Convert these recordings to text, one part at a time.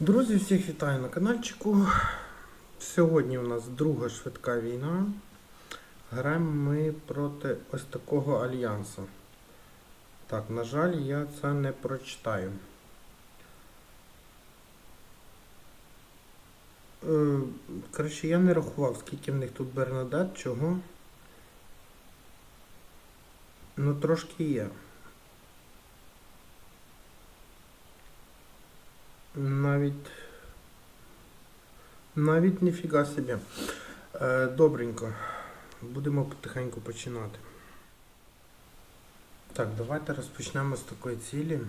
Друзі, всіх вітаю на каналчику. Сьогодні у нас друга швидка війна. Граємо ми проти ось такого альянсу. Так, на жаль, я це не прочитаю. Е, я не рахував, скільки в них тут Бернадет, чого. Ну, трошки є. Навіть. Навіть ніфіга собі. Е, добренько. Будемо потихеньку починати. Так, давайте розпочнемо з такої цілі.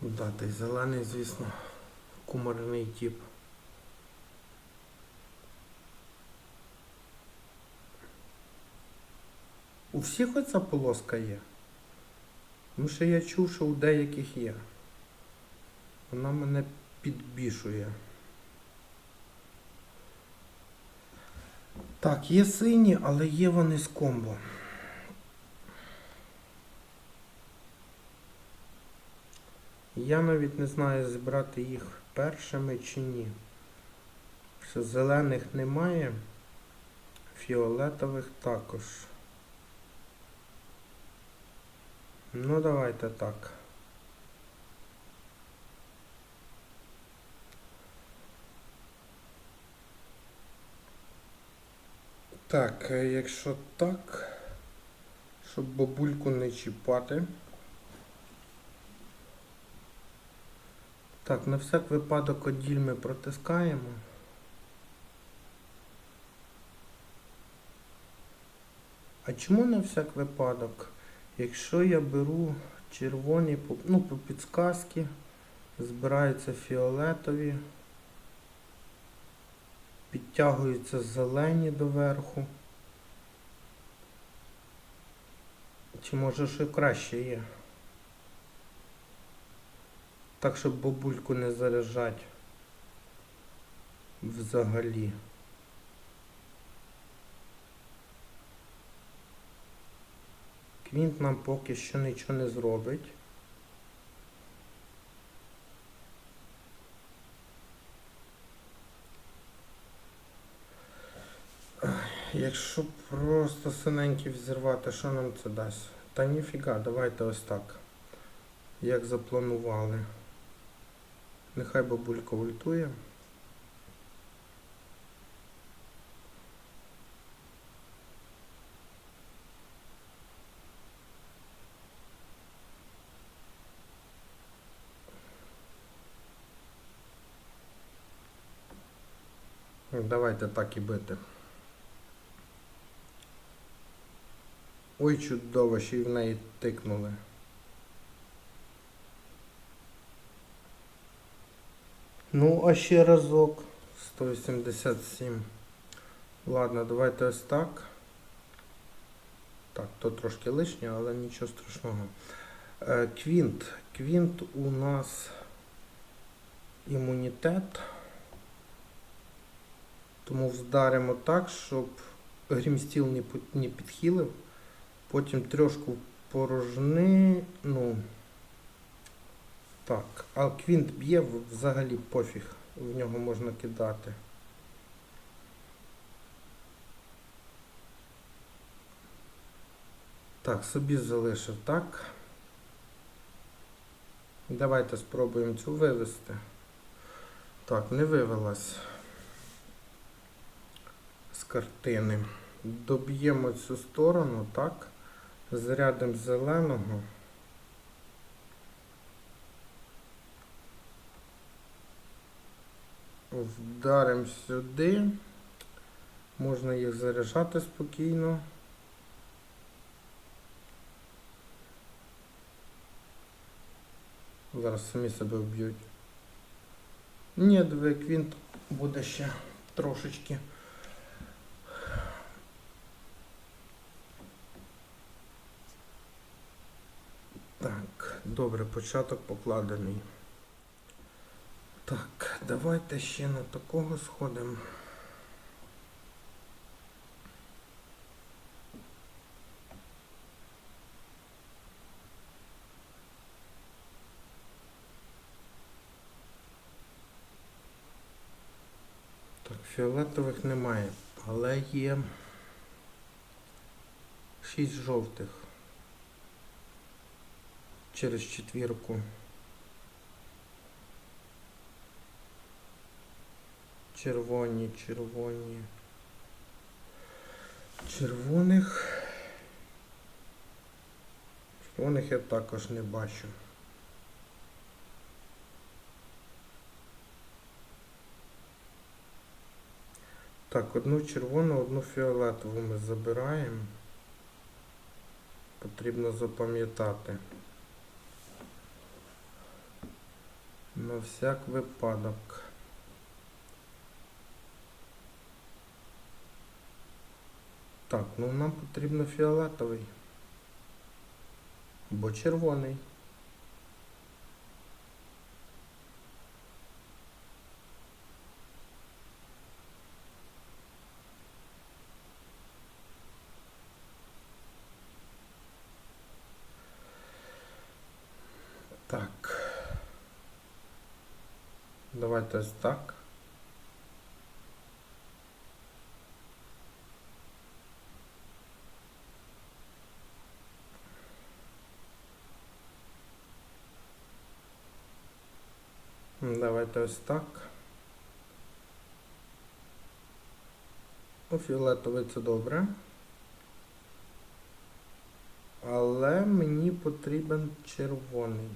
Да, той зелений, звісно, кумарний тип. Всіх оця полоска є. Тому що я чув, що у деяких є. Вона мене підбішує. Так, є сині, але є вони з комбо. Я навіть не знаю, зібрати їх першими чи ні. Що зелених немає, фіолетових також. Ну, давайте так. Так, е, якщо так, щоб бабульку не чіпати. Так, на всяк випадок оділь ми протискаємо. А чому на всяк випадок? Якщо я беру червоні, ну, по підсказки, збираються фіолетові, підтягуються зелені доверху. Чи може що краще є? Так, щоб бабульку не заряджать взагалі. Квінт нам поки що нічого не зробить. Якщо просто синенький взірвати, що нам це дасть? Та ніфіга, давайте ось так. Як запланували. Нехай бабулька ультує. Давайте так і бити. Ой, чудово, ще й в неї тикнули. Ну, а ще разок. 187. Ладно, давайте ось так. Так, то трошки лишнє, але нічого страшного. Е, Квінт. Квінт у нас імунітет. Тому вдаримо так, щоб грімстіл не, підхилив. Потім трошку порожни. Ну. Так, а квінт б'є взагалі пофіг. В нього можна кидати. Так, собі залишив так. Давайте спробуємо цю вивести. Так, не вивелась картини. Доб'ємо цю сторону, так. Зарядимо зеленого. Вдаримо сюди. Можна їх заряджати спокійно. Зараз самі себе вб'ють. Ні, диви, квінт буде ще трошечки. добре, початок покладений. Так, давайте ще на такого сходимо. Так, фіолетових немає, але є шість жовтих через четвірку. Червоні, червоні. Червоних. Червоних я також не бачу. Так, одну червону, одну фіолетову ми забираємо. Потрібно запам'ятати. На всяк випадок. Так, ну нам потрібно фіолетовий. Або червоний. Так. Давайте ось так. Давайте ось так. Ну, фіолетовий це добре. Але мені потрібен червоний.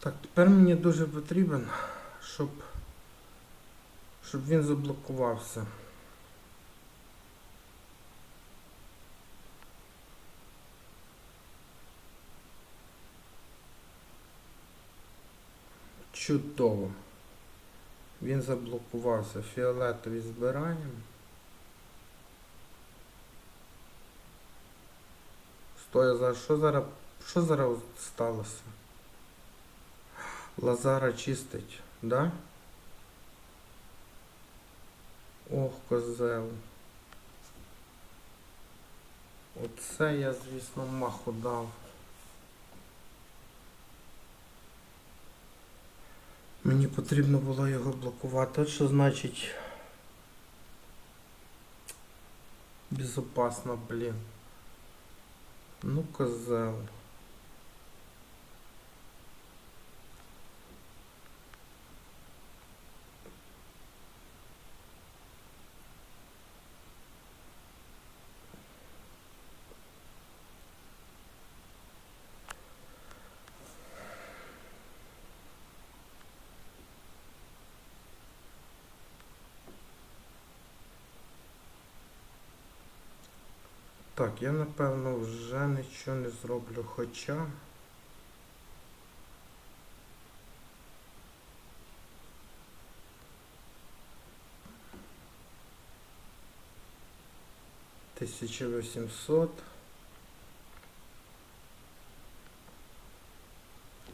Так, тепер мені дуже потрібен, щоб, щоб він заблокувався. Чудово. Він заблокувався. Фіолетові збираємо. Стоя зараз. Що зараз? Що зараз сталося? Лазара чистить, да? Ох, козел. Оце я, звісно, маху дав. Мені потрібно було його блокувати. От що значить безопасно, блін. Ну, козел. Так, я напевно вже нічого не зроблю, хоча. Тисяча вісімсот.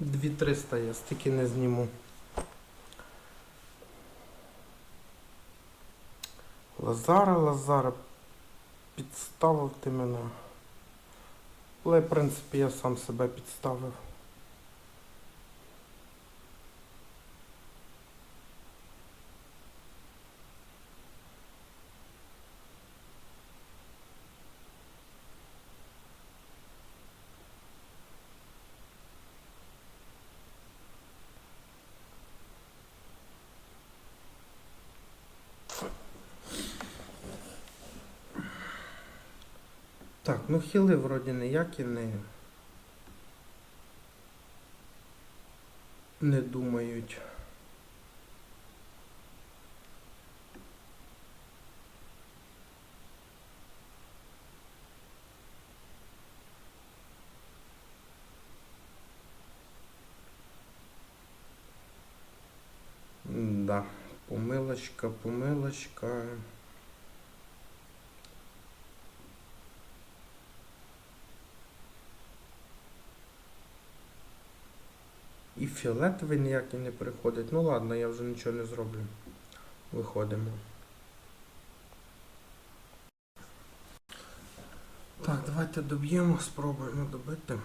Дві триста я стільки не зніму. Лазара, Лазара, підставив ти мене. Але, в принципі, я сам себе підставив. Хіли вроді ніякі не. Не думають. Да, помилочка, помилочка. І фіолетовий ніякий не приходить. Ну ладно, я вже нічого не зроблю. виходимо. Так, давайте доб'ємо, спробуємо добити.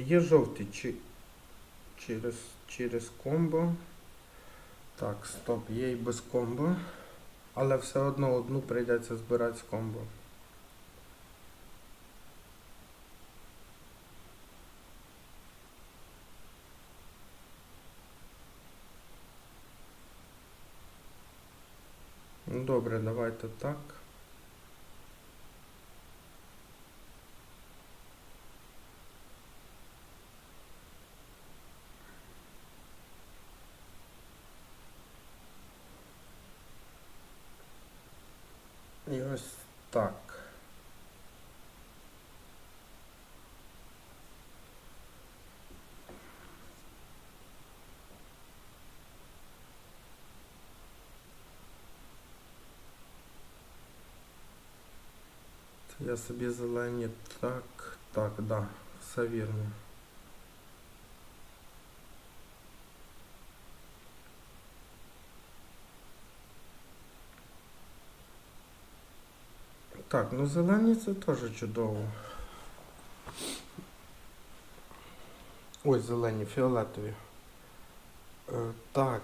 Є жовтий чи... через, через комбо. Так, стоп, є і без комбо. Але все одно одну прийдеться збирати з комбо. Ну добре, давайте так. так. Це я собі зелені так, так, да, все вірно. Так, ну зелені це теж чудово. Ой, зелені, фіолетові. Е, так.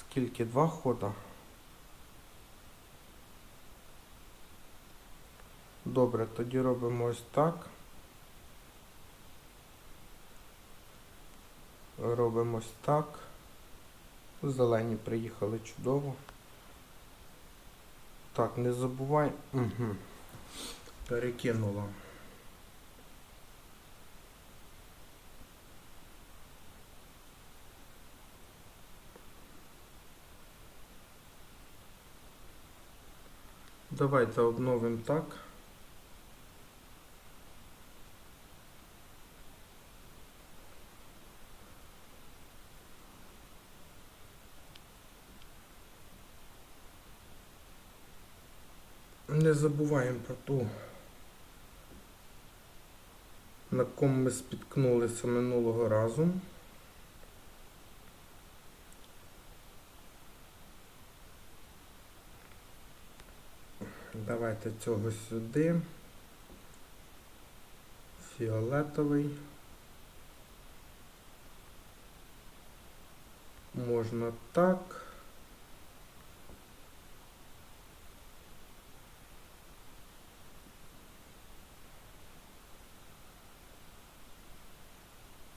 Скільки? Два хода? Добре, тоді робимо ось так. Робимо ось так. Зелені приїхали чудово. Так, не забувай. Угу. Перекинула. Давайте обновимо так. Не забуваємо про ту, на кому ми спіткнулися минулого разу. Давайте цього сюди. Фіолетовий. Можна так.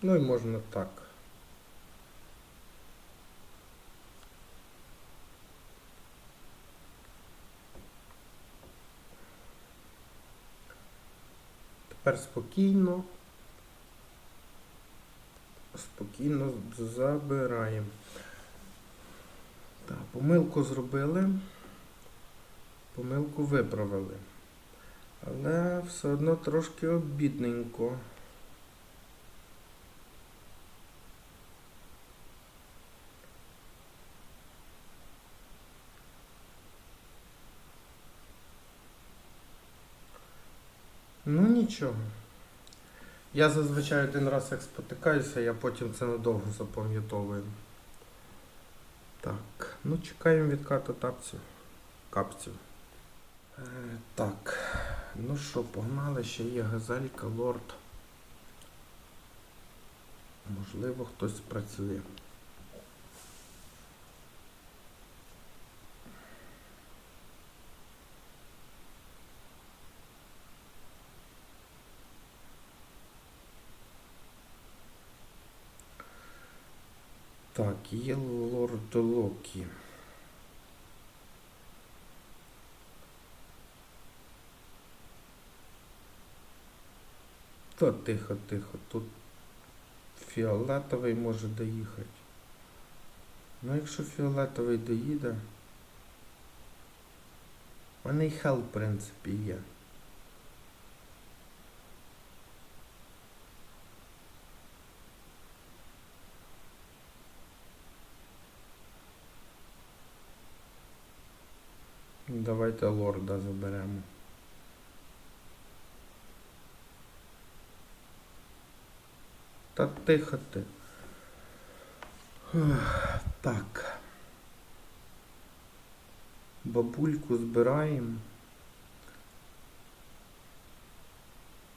Ну і можна так. Тепер спокійно. Спокійно забираємо. Так, помилку зробили. Помилку виправили. Але все одно трошки обідненько. Ну нічого. Я зазвичай один раз як спотикаюся, я потім це надовго запам'ятовую. Так, ну чекаємо відкату тапців. Капців. Е, так, ну що, погнали, ще є газелька, лорд. Можливо, хтось працює. Так, є лорд Локі. Та тихо, тихо. Тут фіолетовий може доїхати. Ну, якщо фіолетовий доїде. У мене і хел, в принципі, є. Давайте лорда заберемо. Та тихо ти. Так. Бабульку збираємо.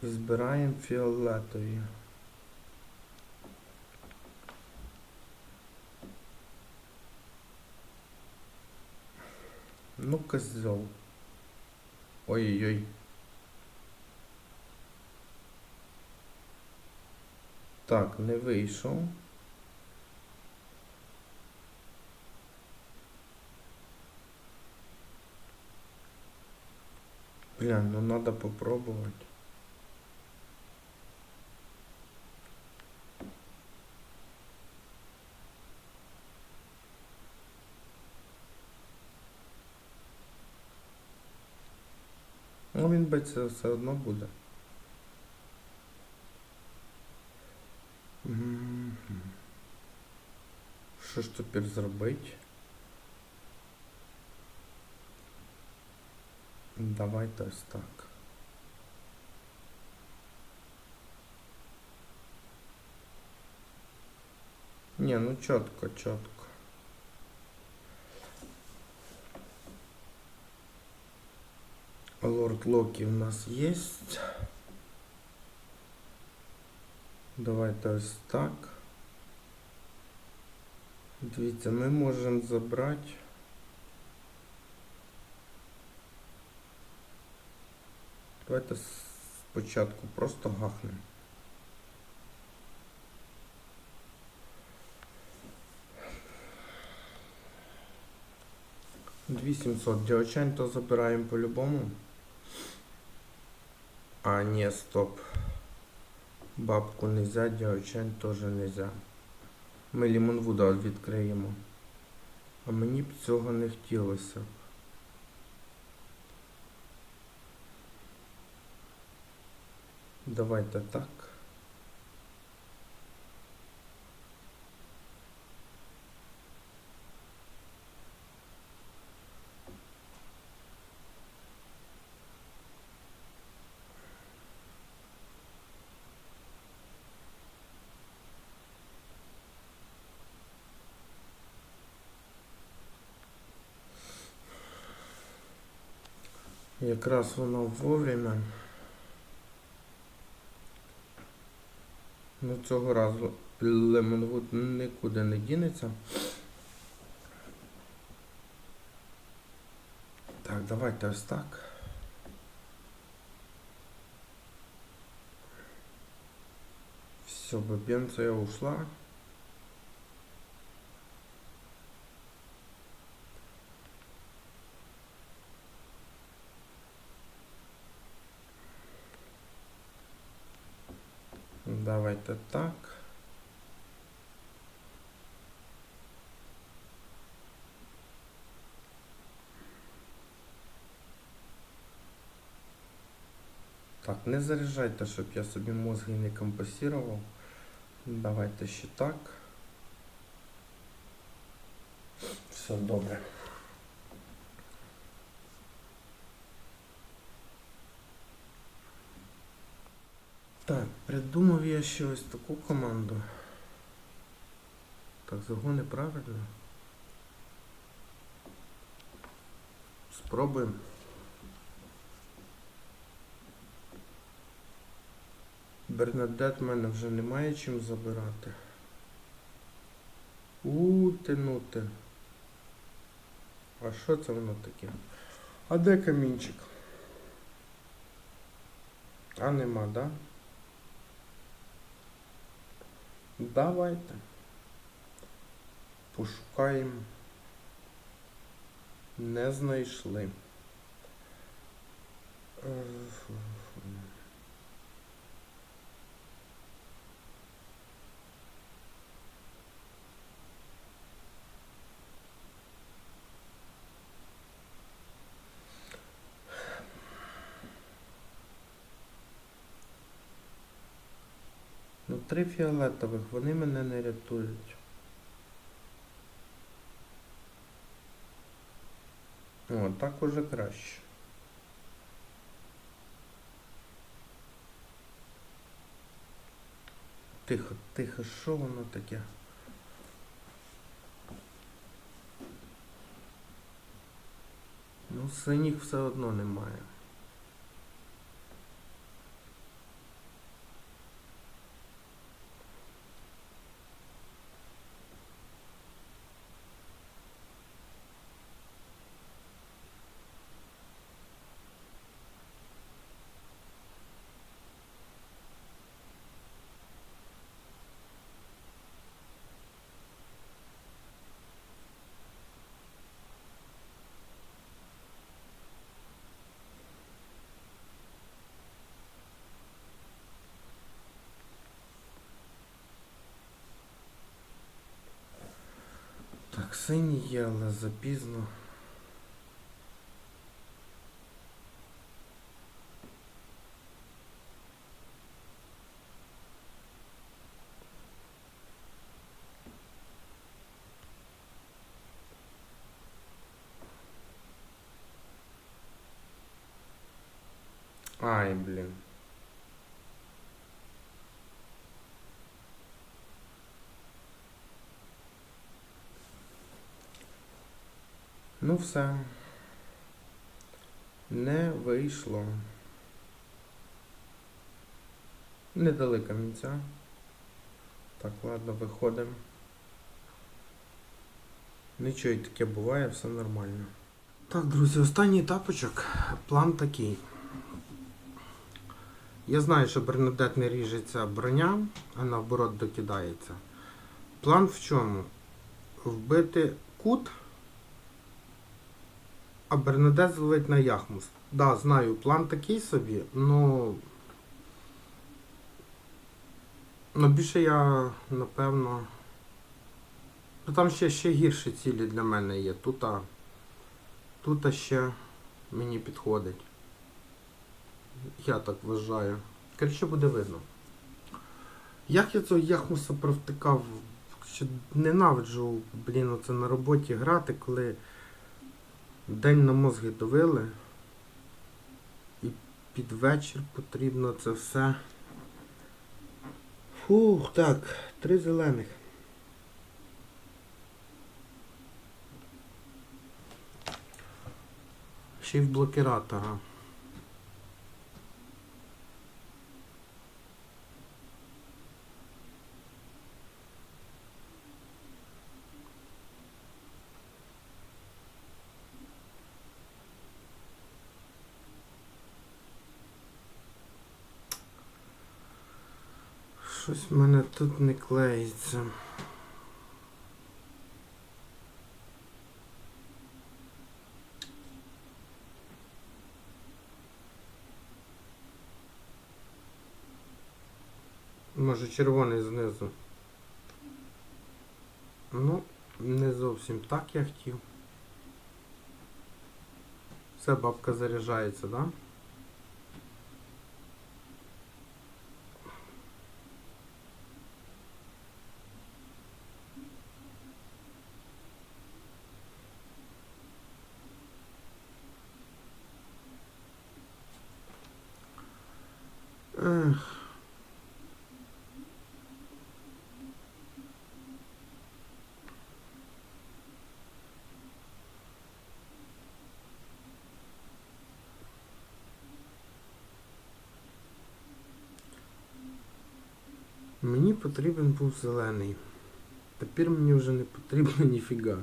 Збираємо фіолетові. Ну, козел. Ой-ой-ой. Так, не вийшов. Бля, ну надо попробовать. Ну він биться все одно буде. Мгм. Що ж тепер зробити? Давайте ось так. Не, ну чітко, чітко. Лорд Локи у нас есть. Давайте ось так. Дивіться, ми можемо забрати. Давайте спочатку просто гахнемо. Дві сімсот. Діочань то забираємо по-любому. А, не, стоп. Бабку нельзя, діочань теж нельзя. Ми лімонвуда відкриємо. А мені б цього не хотілося. Давайте так. Якраз воно вовремя. Ну цього разу Лемонвуд нікуди не дінеться. Так, давайте ось так. Все, бабенция ушла. Давайте так. Так, не заряджайте, щоб я собі мозги не компасував. Давайте ще так. Все добре. Так, придумав я ще ось таку команду. Так, загони правильно. Спробуємо. Бернадет мене вже немає чим забирати. У, тянути. А що це воно таке? А де камінчик? А нема, да? Давайте. Пошукаємо. Не знайшли. Е, Ну, три фіолетових, вони мене не рятують. О, так уже краще. Тихо, тихо, що воно таке? Ну, синіх все одно немає. Так, синій але запізно. Ай, блін. Ну все. Не вийшло. Не дали. Так, ладно, виходимо. Нічого і таке буває, все нормально. Так, друзі, останній тапочок. План такий. Я знаю, що Бернадет не ріжеться броня, а наоборот докидається. План в чому? Вбити кут, а Бернадет зловить на яхмус. Да, знаю, план такий собі, ну. Ну більше я, напевно. Ну там ще, ще гірші цілі для мене є. Тут, а, тут ще мені підходить. Я так вважаю. Коротше, буде видно. Як я цього яхмуса провтикав? Ненавиджу, блін, оце на роботі грати, коли день на мозги довели. І під вечір потрібно це все. Фух, так, три зелених. Ще й в блокіратора. Щось в мене тут не клеїться. Може червоний знизу. Ну, не зовсім так я хотів. Все, бабка заряджається, так? Да? Мені потрібен був зелений. Тепер мені вже не потрібно ніфіга.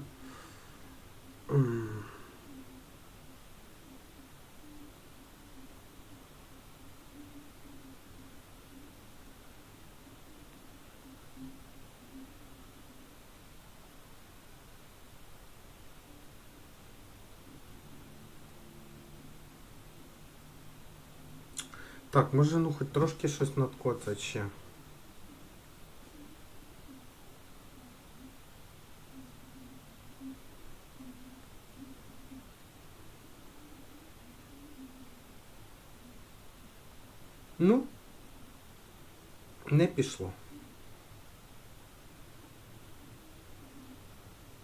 Так, може ну хоч трошки щось надкоцать ще. Ну, не пішло.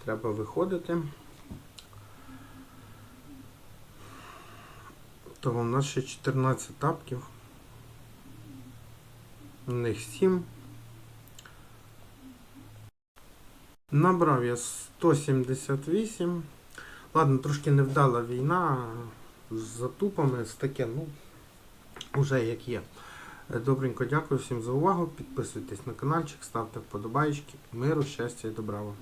Треба виходити. Того у нас ще 14 тапків. У них 7. Набрав я 178. Ладно, трошки невдала війна з затупами, з таке, ну, уже як є. Е, Добренько, дякую всім за увагу. Підписуйтесь на каналчик, ставте вподобайки. Миру, щастя і добра вам.